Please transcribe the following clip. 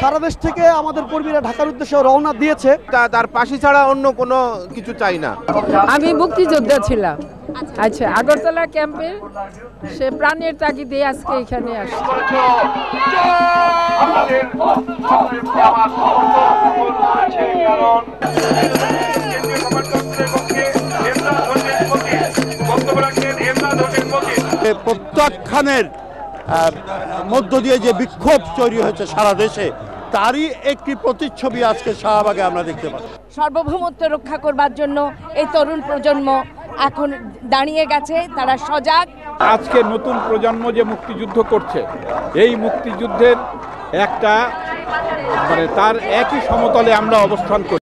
সারা দেশ থেকে আমাদের কর্মীরা ঢাকার উদ্দেশ্যে রওনা দিয়েছে। তা- তার পাশি ছাড়া অন্য কোনো কিছু চাই না। আমি মুক্তিযোদ্ধা ছিলাম। আচ্ছা আগরতলা ক্যাম্পে সে প্রাণের তাগিদে আজকে এখানে আসছে। এ প্রত্যাখ্যানের মধ্য দিয়ে যে বিক্ষোভ তৈরি হয়েছে সারা দেশে তারই একটি প্রতিচ্ছবি আজকে শাহবাগে আমরা দেখতে পাচ্ছি। সার্বভৌমত্ব রক্ষা করবার জন্য এই তরুণ প্রজন্ম এখন দাঁড়িয়ে গেছে তারা সজাগ। আজকে নতুন প্রজন্ম যে মুক্তিযুদ্ধ করছে এই মুক্তিযুদ্ধের একটা মানে তার একই সমতলে আমরা অবস্থান করি।